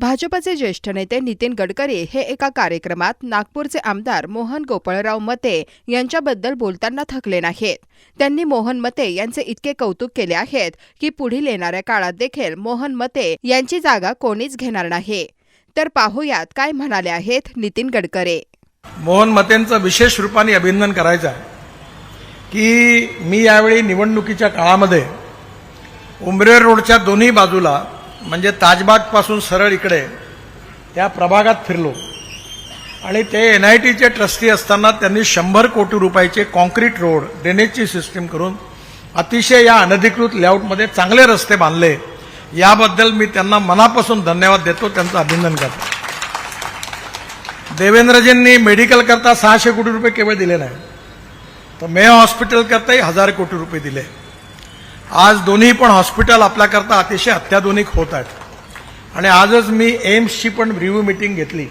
भाजपचे ज्येष्ठ नेते नितीन गडकरी हे एका कार्यक्रमात नागपूरचे आमदार मोहन गोपाळराव मते यांच्याबद्दल बोलताना थकले नाहीत. त्यांनी मोहन मते यांचे इतके कौतुक केले आहेत की पुढील येणाऱ्या काळात देखील मोहन मते यांची जागा कोणीच घेणार नाही. तर पाहूयात काय म्हणाले आहेत नितीन गडकरी. मोहन मतेंचं विशेष रूपाने अभिनंदन करायचं आहे की मी यावेळी निवडणुकीच्या काळामध्ये उमरेड रोडच्या दोन्ही बाजूला म्हणजे ताजबागपासून सरळ इकडे त्या प्रभागात फिरलो. आणि ते एन आय टीचे ट्रस्टी असताना त्यांनी शंभर कोटी रुपयाचे कॉन्क्रीट रोड ड्रेनेजची सिस्टीम करून अतिशय या अनधिकृत लेआउटमध्ये चांगले रस्ते बांधले. याबद्दल मी त्यांना मनापासून धन्यवाद देतो त्यांचं अभिनंदन करतो. देवेंद्रजींनी मेडिकल करता सहाशे कोटी रुपये केवळ दिले नाही. तर मे हॉस्पिटल करताही हजार कोटी रुपये दिले. आज दोन्ही पण हॉस्पिटल आपल्याकरता अतिशय अत्याधुनिक होत आहेत. आणि आजच मी एम्सची पण रिव्ह्यू मिटिंग घेतली.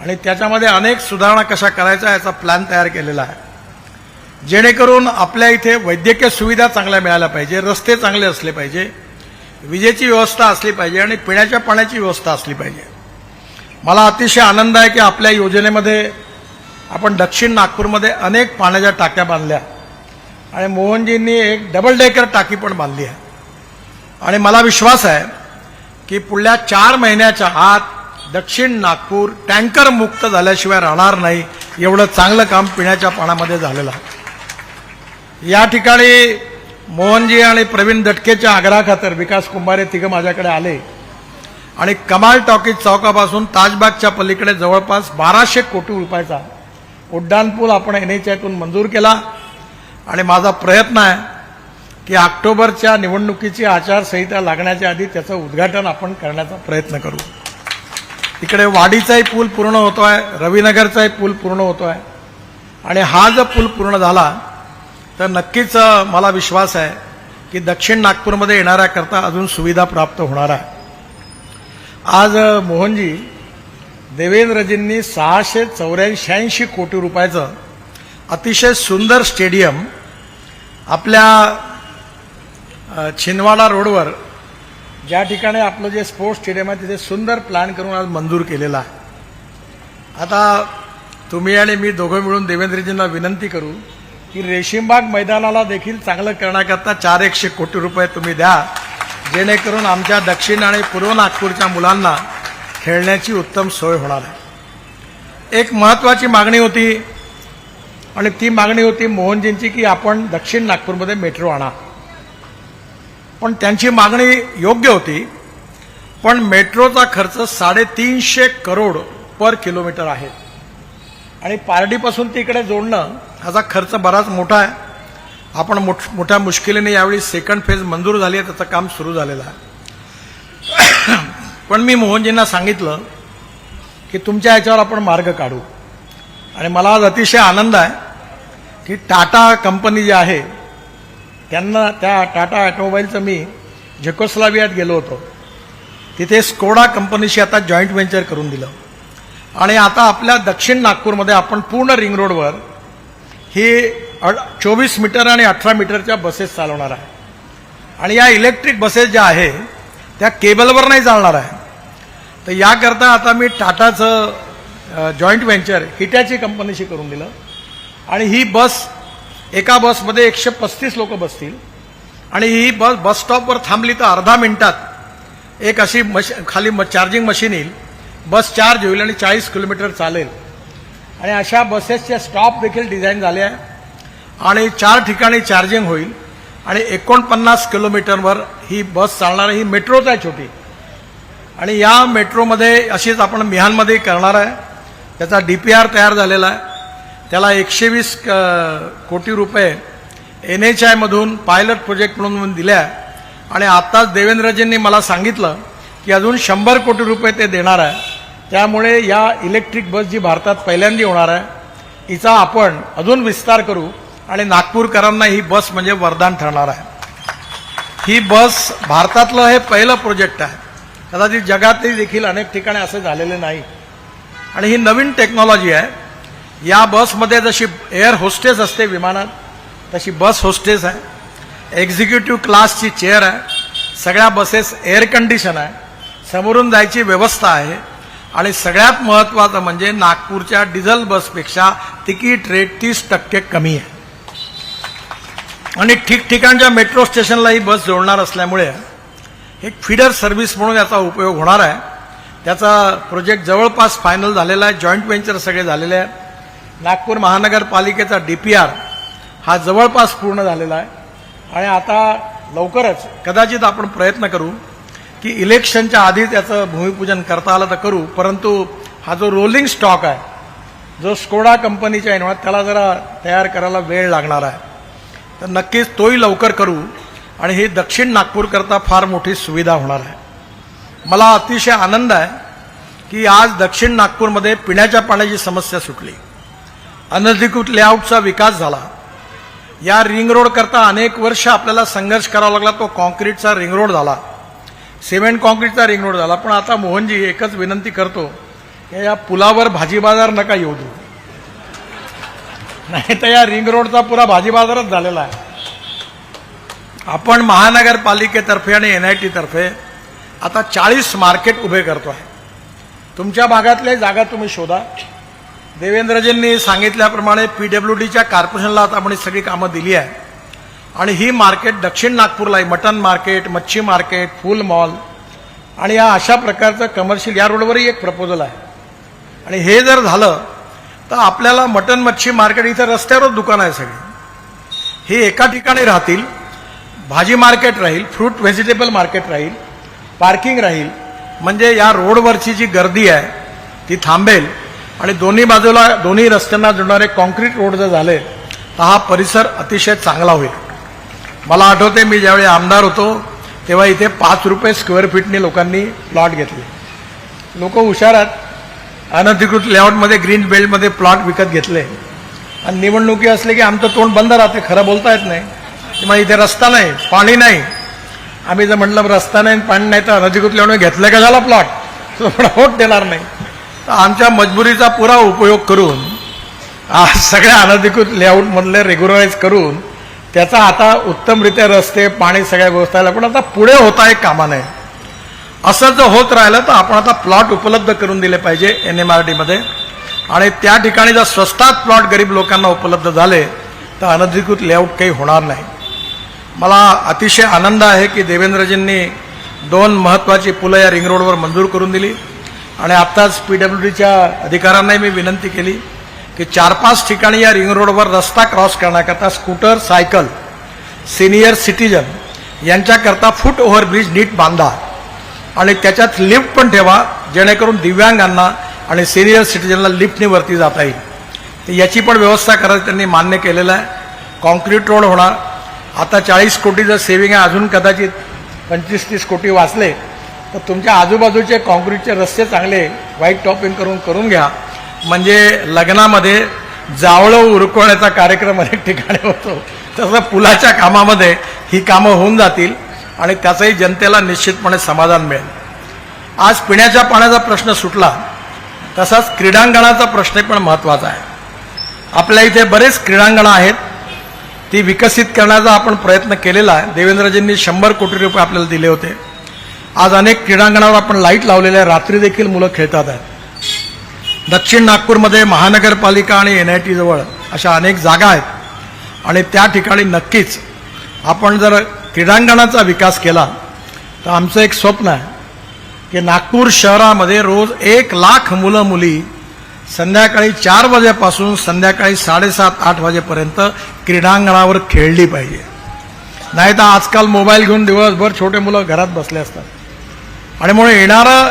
आणि त्याच्यामध्ये अनेक सुधारणा कशा करायच्या याचा प्लॅन तयार केलेला आहे. जेणेकरून आपल्या इथे वैद्यकीय सुविधा चांगल्या मिळाल्या पाहिजे रस्ते चांगले असले पाहिजे विजेची व्यवस्था असली पाहिजे आणि पिण्याच्या पाण्याची व्यवस्था असली पाहिजे. मला अतिशय आनंद आहे की आपल्या योजनेमध्ये आपण दक्षिण नागपूरमध्ये अनेक पाण्याच्या टाक्या बांधल्या. आणि मोहनजींनी एक डबल डेकर टाकी पण बांधली आहे. आणि मला विश्वास आहे की पुढल्या चार महिन्याच्या आत दक्षिण नागपूर टँकर मुक्त झाल्याशिवाय राहणार नाही एवढं चांगलं काम पिण्याच्या पाण्यामध्ये झालेलं आहे. या ठिकाणी मोहनजी आणि प्रवीण दटकेच्या आग्रहाखातर विकास कुंभारे तिघं माझ्याकडे आले. आणि कमाल टॉकीज चौकापासून ताजबागच्या पलीकडे जवळपास बाराशे कोटी रुपयाचा उड्डाणपूल आपण एन एच आयतून मंजूर केला. आणि माझा प्रयत्न आहे की ऑक्टोबरच्या निवडणुकीची आचारसंहिता लागण्याच्या आधी त्याचं उद्घाटन आपण करण्याचा प्रयत्न करू. इकडे वाडीचाही पूल पूर्ण होतो आहे रविनगरचाही पूल पूर्ण होतो आहे आणि हा जर पूल पूर्ण झाला तर नक्कीच मला विश्वास आहे की दक्षिण नागपूरमध्ये येणाऱ्याकरता अजून सुविधा प्राप्त होणार आहे. आज मोहनजी देवेंद्रजींनी सहाशे चौऱ्याऐंशी कोटी रुपयाचं अतिशय सुंदर स्टेडियम आपल्या छिंदवाडा रोडवर ज्या ठिकाणी आपलं जे स्पोर्ट्स स्टेडियम आहे तिथे सुंदर प्लॅन करून आज मंजूर केलेला आहे. आता तुम्ही आणि मी दोघं मिळून देवेंद्रजींना विनंती करू की रेशीमबाग मैदानाला देखील चांगलं करण्याकरता चार एकशे कोटी रुपये तुम्ही द्या जेणेकरून आमच्या दक्षिण आणि पूर्व नागपूरच्या मुलांना खेळण्याची उत्तम सोय होणार आहे. एक महत्त्वाची मागणी होती आणि ती मागणी होती मोहनजींची की आपण दक्षिण नागपूरमध्ये मेट्रो आणा. पण त्यांची मागणी योग्य होती. पण मेट्रोचा खर्च साडेतीनशे करोड पर किलोमीटर आहे. आणि पारडीपासून तिकडे जोडणं ह्याचा खर्च बराच मोठा आहे. आपण मोठ मोठ्या मुश्किलीने यावेळी सेकंड फेज मंजूर झाली आहे त्याचं काम सुरू झालेलं आहे. पण मी मोहनजींना सांगितलं की तुमच्या ह्याच्यावर आपण मार्ग काढू. आणि मला आज अतिशय आनंद आहे की टाटा कंपनी जी आहे त्यांना त्या टाटा ऑटोमोबाईलचं मी झेकोस्लावियात गेलो होतो. तिथे स्कोडा कंपनीशी आता जॉईंट व्हेंचर करून दिलं. आणि आता आपल्या दक्षिण नागपूरमध्ये आपण पूर्ण रिंग रोडवर ही चोवीस मीटर आणि अठरा मीटरच्या बसेस चालवणार आहे. आणि या इलेक्ट्रिक बसेस ज्या आहे त्या केबलवर नाही चालणार आहे. तर याकरता आता मी टाटाचं जॉईंट व्हेंचर हिटॅची कंपनीशी करून दिलं. आणि ही बस एका बसमध्ये एकशे पस्तीस लोक बसतील. आणि ही बस बस स्टॉपवर थांबली तर अर्धा मिनिटात एक अशी मश खाली म चार्जिंग मशीन येईल. बस चार्ज होईल आणि चाळीस किलोमीटर चालेल. आणि अशा बसेसचे स्टॉप देखील डिझाईन झाले आहे. आणि चार ठिकाणी चार्जिंग होईल. आणि एकोणपन्नास किलोमीटरवर ही बस चालणार ही मेट्रोच आहे छोटी. आणि या मेट्रोमध्ये अशीच आपण मिहानमध्ये करणार आहे. त्याचा डी पी आर तयार झालेला आहे. त्याला एकशे वीस कोटी रुपये एन एच आयमधून पायलट प्रोजेक्ट म्हणून दिल्या आणि आत्ताच देवेंद्रजींनी मला सांगितलं की अजून शंभर कोटी रुपये ते देणार आहे. त्यामुळे या इलेक्ट्रिक बस जी भारतात पहिल्यांदा होणार आहे हिचा आपण अजून विस्तार करू आणि नागपूरकरांना ही बस म्हणजे वरदान ठरणार आहे. ही बस भारतातलं हे पहिलं प्रोजेक्ट आहे. कदाचित जगातही देखील अनेक ठिकाणी असे झालेले नाही. आणि ही नवीन टेक्नॉलॉजी आहे. या बसमध्ये जशी एअर होस्टेस असते विमानात तशी बस होस्टेस आहे. एक्झिक्युटिव्ह क्लासची चेअर आहे. सगळ्या बसेस एअर कंडिशन आहे. समोरून जायची व्यवस्था आहे. आणि सगळ्यात महत्त्वाचं म्हणजे नागपूरच्या डिझेल बसपेक्षा तिकीट रेट तीस टक्के कमी आहे. आणि ठिकठिकाणच्या मेट्रो स्टेशनला ही बस जोडणार असल्यामुळे एक फिडर सर्व्हिस म्हणून याचा उपयोग होणार आहे. त्याचा प्रोजेक्ट जवळपास फायनल झालेला आहे जॉईंट व्हेंचर सगळे झालेले आहेत नागपूर महानगरपालिकेचा डी पी आर हा जवळपास पूर्ण झालेला आहे. आणि आता लवकरच कदाचित आपण प्रयत्न करू की इलेक्शनच्या आधी त्याचं भूमिपूजन करता आलं तर करू परंतु हा जो रोलिंग स्टॉक आहे जो स्कोडा कंपनीच्या आहे त्याला जरा तयार करायला वेळ लागणार आहे. तर नक्कीच तोही लवकर करू आणि ही दक्षिण नागपूरकरता फार मोठी सुविधा होणार आहे. मला अतिशय आनंद आहे की आज दक्षिण नागपूरमध्ये पिण्याच्या पाण्याची समस्या सुटली. अनधिकृत लेआउटचा विकास झाला. या रिंग रोड करता अनेक वर्ष आपल्याला संघर्ष करावा लागला तो कॉन्क्रीटचा रिंग रोड झाला. सिमेंट कॉन्क्रीटचा रिंग रोड झाला. पण आता मोहनजी एकच विनंती करतो की या पुलावर भाजी बाजार नका येऊ देऊ. नाही तर या रिंग रोडचा पुरा भाजी बाजारच झालेला आहे. आपण महानगरपालिकेतर्फे आणि एन आय टीतर्फे आता चाळीस मार्केट उभे करतो आहे. तुमच्या भागातल्या जागा तुम्ही शोधा. देवेंद्रजींनी सांगितल्याप्रमाणे पी डब्ल्यू डीच्या कॉर्पोरेशनला आता आपण सगळी कामं दिली आहे. आणि ही मार्केट दक्षिण नागपूरला आहे मटन मार्केट मच्छी मार्केट फूल मॉल. आणि या अशा प्रकारचं कमर्शियल या रोडवरही एक प्रपोजल आहे. आणि हे जर झालं तर आपल्याला मटन मच्छी मार्केट इथं रस्त्यावरच दुकान आहे सगळी. हे एका ठिकाणी राहतील भाजी मार्केट राहील फ्रूट व्हेजिटेबल मार्केट राहील. पार्किंग राहील. म्हणजे या रोडवरची जी गर्दी आहे ती थांबेल. आणि दोन्ही बाजूला दोन्ही रस्त्यांना जोडणारे कॉन्क्रीट रोड जर झाले तर हा परिसर अतिशय चांगला होईल. मला आठवते मी ज्यावेळी आमदार होतो तेव्हा इथे पाच रुपये स्क्वेअर फीटने लोकांनी प्लॉट घेतले. लोक हुशार आहेत अनधिकृत लेआउटमध्ये ग्रीन बेल्टमध्ये प्लॉट विकत घेतले. आणि निवडणुकी असले की आमचं तोंड बंद राहते खरं बोलता येत नाही. किंवा इथे रस्ता नाही पाणी नाही. आम्ही जर म्हटलं रस्ता नाही पाणी नाही तर अनधिकृत घेतलं का झाला प्लॉट पण होत देणार नाही. तर आमच्या मजबुरीचा पुरा उपयोग करून आज सगळ्या अनधिकृत लेआउटमधले रेग्युलराईज करून त्याचा आता उत्तमरित्या रस्ते पाणी सगळ्या व्यवस्था आल्या पण आता पुढे होता एक कामा नाही असं जर होत राहिलं तर आपण आता प्लॉट उपलब्ध करून दिले पाहिजे एन एम आर टीमध्ये आणि त्या ठिकाणी जर स्वस्तात प्लॉट गरीब लोकांना उपलब्ध झाले तर अनधिकृत लेआउट काही होणार नाही. मला अतिशय आनंद आहे की देवेंद्रजींनी दोन महत्त्वाची पुलं या रिंग रोडवर मंजूर करून दिली. आणि आत्ताच पी डब्ल्यू डीच्या अधिकाऱ्यांनाही मी विनंती केली की चार पाच ठिकाणी या रिंग रोडवर रस्ता क्रॉस करण्याकरता स्कूटर सायकल सिनियर सिटीजन यांच्याकरता फूट ओव्हरब्रिज नीट बांधा. आणि त्याच्यात लिफ्ट पण ठेवा जेणेकरून दिव्यांगांना आणि सिनियर सिटीजनला लिफ्टने वरती जाता येईल. तर याची पण व्यवस्था करायला त्यांनी मान्य केलेलं आहे. कॉन्क्रीट रोड होणार आता चाळीस कोटीचं सेविंग आहे अजून कदाचित पंचवीस तीस कोटी वाचले तर तुमच्या आजूबाजूचे कॉन्क्रीटचे रस्ते चांगले व्हाईट टॉपिंग करून करून घ्या. म्हणजे लग्नामध्ये जावळं उरकवण्याचा कार्यक्रम अनेक ठिकाणी होतो. तसं पुलाच्या कामामध्ये ही कामं होऊन जातील आणि त्याचंही जनतेला निश्चितपणे समाधान मिळेल. आज पिण्याच्या पाण्याचा प्रश्न सुटला तसाच क्रीडांगणाचा प्रश्न पण महत्त्वाचा आहे. आपल्या इथे बरेच क्रीडांगणं आहेत ती विकसित करण्याचा आपण प्रयत्न केलेला आहे. देवेंद्रजींनी शंभर कोटी रुपये आपल्याला दिले होते. आज अनेक क्रीडांगणावर आपण लाइट लावलेले आहे. रात्री देखील मुलं खेळतात आहेत. दक्षिण नागपूरमध्ये महानगरपालिका आणि एन आय टीजवळ अशा अनेक जागा आहेत. आणि त्या ठिकाणी नक्कीच आपण जर क्रीडांगणाचा विकास केला तर आमचं एक स्वप्न आहे की नागपूर शहरामध्ये रोज एक लाख मुलं मुली संध्याकाळी चार वाजेपासून संध्याकाळी साडेसात आठ वाजेपर्यंत क्रीडांगणावर खेळली पाहिजे. नाही तर आजकाल मोबाईल घेऊन दिवसभर छोटे मुलं घरात बसले असतात. आणि म्हणून येणारं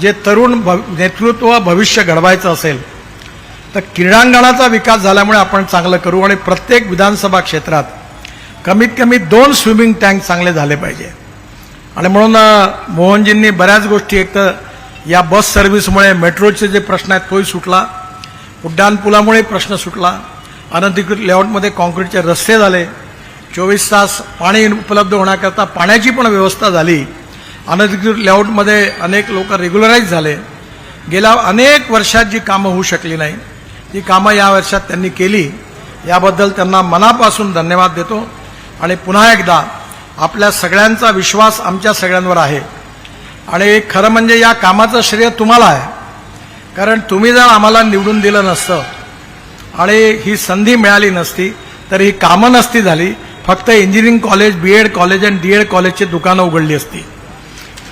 जे तरुण भव नेतृत्व भविष्य घडवायचं असेल तर क्रीडांगणाचा विकास झाल्यामुळे आपण चांगलं करू आणि प्रत्येक विधानसभा क्षेत्रात कमीत कमी दोन स्विमिंग टँक चांगले झाले पाहिजे. आणि म्हणून मोहनजींनी बऱ्याच गोष्टी एक तर या बस सर्व्हिसमुळे मेट्रोचे जे प्रश्न आहेत तोही सुटला. उड्डाणपुलामुळे प्रश्न सुटला. अनधिकृत लेआउटमध्ये कॉन्क्रीटचे रस्ते झाले. चोवीस तास पाणी उपलब्ध होण्याकरता पाण्याची पण व्यवस्था झाली. अनधिकृत लेआउटमध्ये अनेक लोक रेग्युलराईज झाले. गेल्या अनेक वर्षात जी कामं होऊ शकली नाही ती कामं या वर्षात त्यांनी केली. याबद्दल त्यांना मनापासून धन्यवाद देतो. आणि पुन्हा एकदा आपल्या सगळ्यांचा विश्वास आमच्या सगळ्यांवर आहे. आणि खरं म्हणजे या कामाचं श्रेय तुम्हाला आहे. कारण तुम्ही जर आम्हाला निवडून दिलं नसतं आणि ही संधी मिळाली नसती तर ही कामं नसती झाली. फक्त engineering college B Ed college आणि डी एड कॉलेजची दुकानं उघडली असती.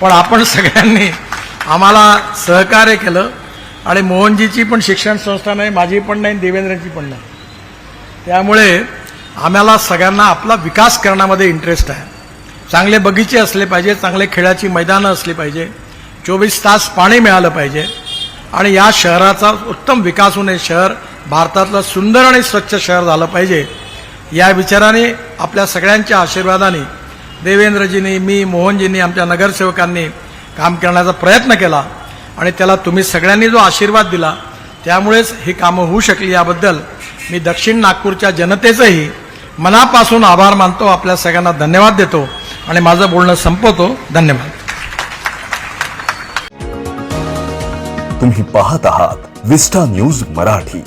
पण आपण सगळ्यांनी आम्हाला सहकार्य केलं. आणि मोहनजीची पण शिक्षण संस्था नाही माझी पण नाही देवेंद्रची पण नाही. त्यामुळे आम्हाला सगळ्यांना आपला विकास करण्यामध्ये इंटरेस्ट आहे. चांगले बगीचे असले पाहिजे चांगले खेळाची मैदानं असली पाहिजे चोवीस तास पाणी मिळालं पाहिजे. आणि या शहराचा उत्तम विकास होऊन हे शहर भारतातलं सुंदर आणि स्वच्छ शहर झालं पाहिजे. या विचाराने आपल्या सगळ्यांच्या आशीर्वादाने देवेंद्रजींनी मी मोहनजींनी आमच्या नगरसेवकांनी काम करण्याचा प्रयत्न केला. आणि त्याला तुम्ही सगळ्यांनी जो आशीर्वाद दिला त्यामुळेच ही कामं होऊ शकली याबद्दल मी दक्षिण नागपूरच्या जनतेचंही मनापासून आभार मानतो. आपल्या सगळ्यांना धन्यवाद देतो. आणि माझं बोलणं संपवतो. धन्यवाद. तुम्ही पाहत आहात विस्टा न्यूज मराठी.